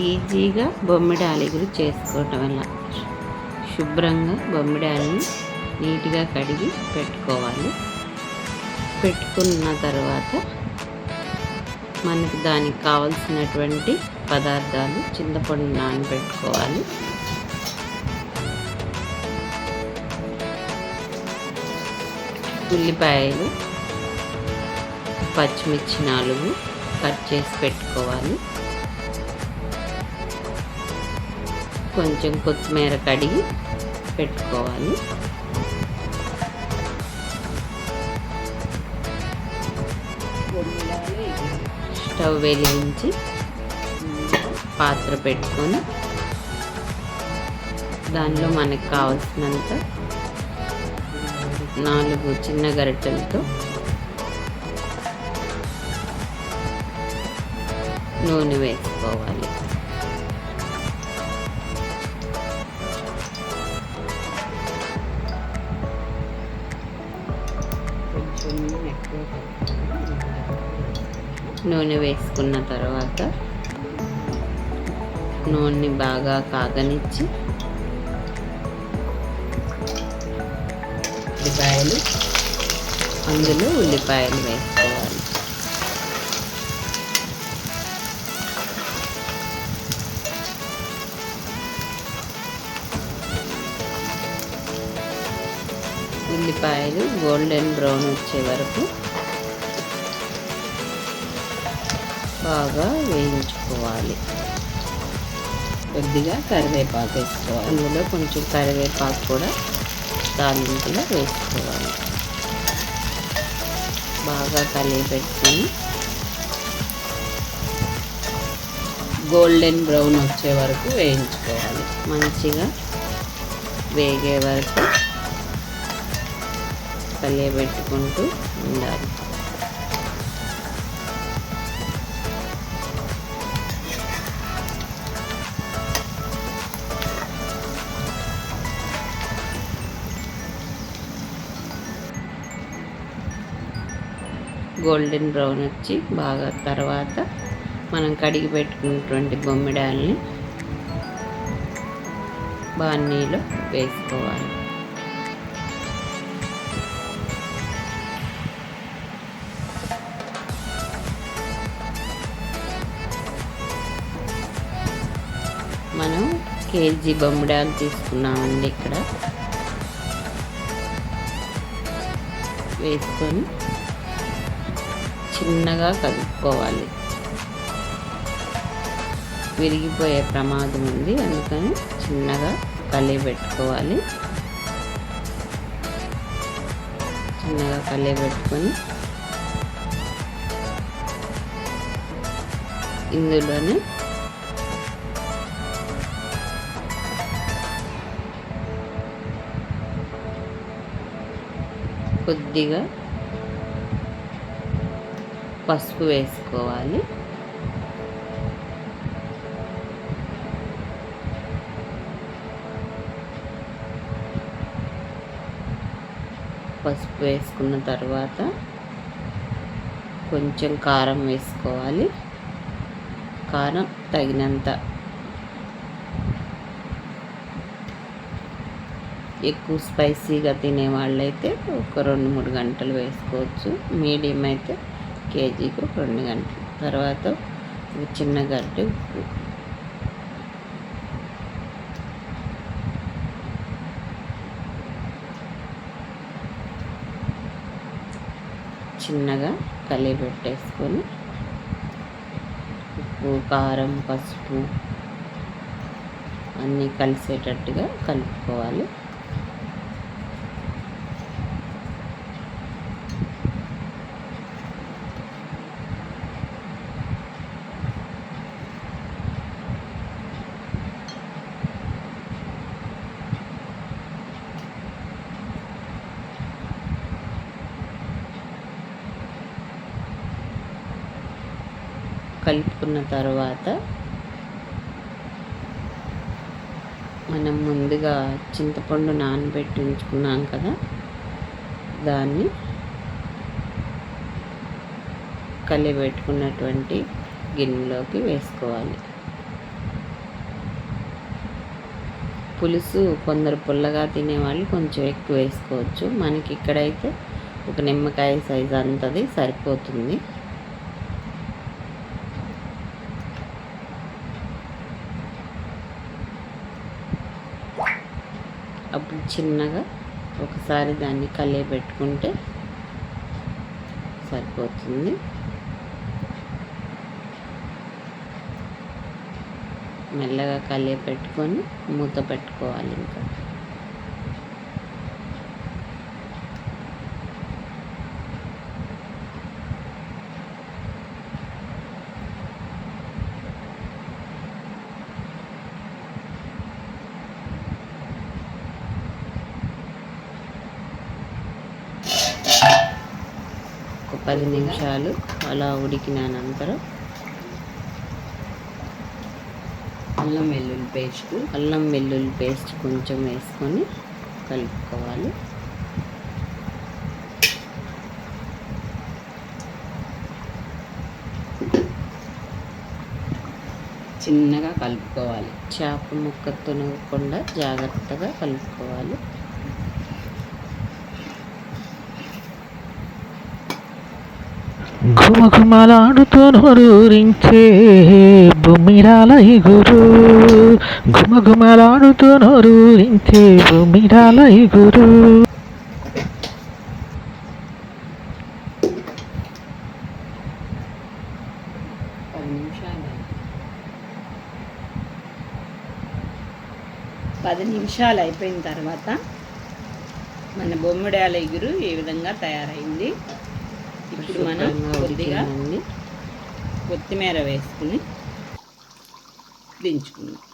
ఈజీగా బొమ్మిడి ఆలిగురు చేసుకోవటం వల్ల. శుభ్రంగా బొమ్మిడాలని నీట్గా కడిగి పెట్టుకోవాలి. పెట్టుకున్న తర్వాత మనకు దానికి కావలసినటువంటి పదార్థాలు చింతపండు నానబెట్టుకోవాలి. ఉల్లిపాయలు పచ్చిమిర్చి నాలుగు కట్ చేసి పెట్టుకోవాలి. కొంచెం కొత్తిమీర కడిగి పెట్టుకోవాలి. స్టవ్ వెలిగించి పాత్ర పెట్టుకొని దానిలో మనకు కావాల్సినంత నాలుగు చిన్న గరిటెలతో నూనె వేసుకోవాలి. నూనె వేసుకున్న తర్వాత నూనె బాగా కాగనిచ్చి ఉల్లిపాయలు అందులో ఉల్లిపాయలు వేసుకోవాలి. ఉల్లిపాయలు గోల్డెన్ బ్రౌన్ వచ్చే వరకు బాగా వేయించుకోవాలి. కొద్దిగా కరివేపాకు వేసుకోవాలి. అందులో కొంచెం కరివేపాకు కూడా తాలింపులో వేసుకోవాలి. బాగా కలిగేపెట్టుకొని గోల్డెన్ బ్రౌన్ వచ్చే వరకు వేయించుకోవాలి. మంచిగా వేగే వరకు కలియబెట్టుకుంటూ ఉండాలి. గోల్డెన్ బ్రౌన్ వచ్చి బాగా తర్వాత మనం కడిగి పెట్టుకున్నటువంటి బొమ్మిడాల్ని బాన్నీలో వేసుకోవాలి. మనం కేజీ బొమ్మిడాలు తీసుకున్నామండి ఇక్కడ. వేసుకొని చిన్నగా కలుపుకోవాలి. విరిగిపోయే ప్రమాదం ఉంది. అందుకని చిన్నగా కలిగి పెట్టుకోవాలి చిన్నగా కలిగి పెట్టుకొని ఇందులోనే కొద్దిగా పసుపు వేసుకోవాలి. పసుపు వేసుకున్న తర్వాత కొంచెం కారం వేసుకోవాలి. కారం తగినంత. ఎక్కువ స్పైసీగా తినే వాళ్ళైతే ఒక రెండు మూడు గంటలు వేసుకోవచ్చు. మీడియం అయితే కేజీకి ఒక రెండు గంటలు. తర్వాత ఒక చిన్న గడ్డ ఉప్పు. చిన్నగా కలిగి పెట్టేసుకొని ఉప్పు కారం పసుపు అన్నీ కలిసేటట్టుగా కలుపుకోవాలి. కలుపుకున్న తర్వాత మనం ముందుగా చింతపండు నానబెట్టి ఉంచుకున్నాం కదా దాన్ని కలిపెట్టుకున్నటువంటి గిన్నెలోకి వేసుకోవాలి. పులుసు కొందరు పుల్లగా తినేవాళ్ళు కొంచెం ఎక్కువ వేసుకోవచ్చు. మనకి ఇక్కడైతే ఒక నిమ్మకాయ సైజ్ అంతది సరిపోతుంది. చిన్నగా ఒకసారి దాన్ని కలే పెట్టుకుంటే సరిపోతుంది. మెల్లగా కలే పెట్టుకొని మూత పెట్టుకోవాలి ఇంకా. పది నిమిషాలు అలా ఉడికిన అనంతరం అల్లం వెల్లుల్లి పేస్ట్ అల్లం వెల్లుల్లి పేస్ట్ కొంచెం వేసుకొని కలుపుకోవాలి. చిన్నగా కలుపుకోవాలి. చేప ముక్క తొనగకుండా జాగ్రత్తగా కలుపుకోవాలి. ఘుమఘుమలాడుతూ నోరూరించే భూమిరాల ఇగురు ఘుమఘుమలాడుతూ నోరూరించే భూమిరాల ఇగురు పది నిమిషాలు. అయిపోయిన తర్వాత మన బొమ్మిడాల ఎగురు ఈ విధంగా తయారైంది? ఇప్పుడు మనం కొద్దిగా కొత్తిమీర వేసుకుని దించుకుందాం.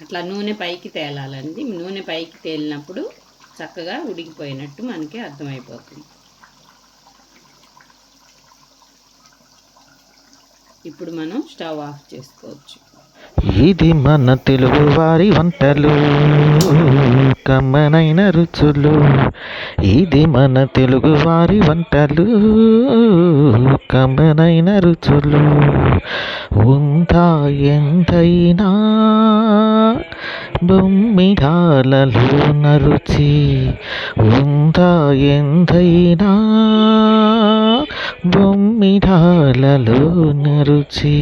అట్లా నూనె పైకి తేలాలండి. నూనె పైకి తేలినప్పుడు చక్కగా ఉడికిపోయినట్టు మనకి అర్థమైపోతుంది. ఇప్పుడు మనం స్టవ్ ఆఫ్ చేసుకోవచ్చు. ఇది మన తెలుగు వారి వంటలు కమ్మనైన రుచులు. ఇది మన తెలుగు వారి వంటలు కమ్మనైన రుచులు. ఉందా ఎంతైనా బొమ్మిడాలలో నరుచి. ఉందా ఎంతైనా బొమ్మిడాలలో నరుచి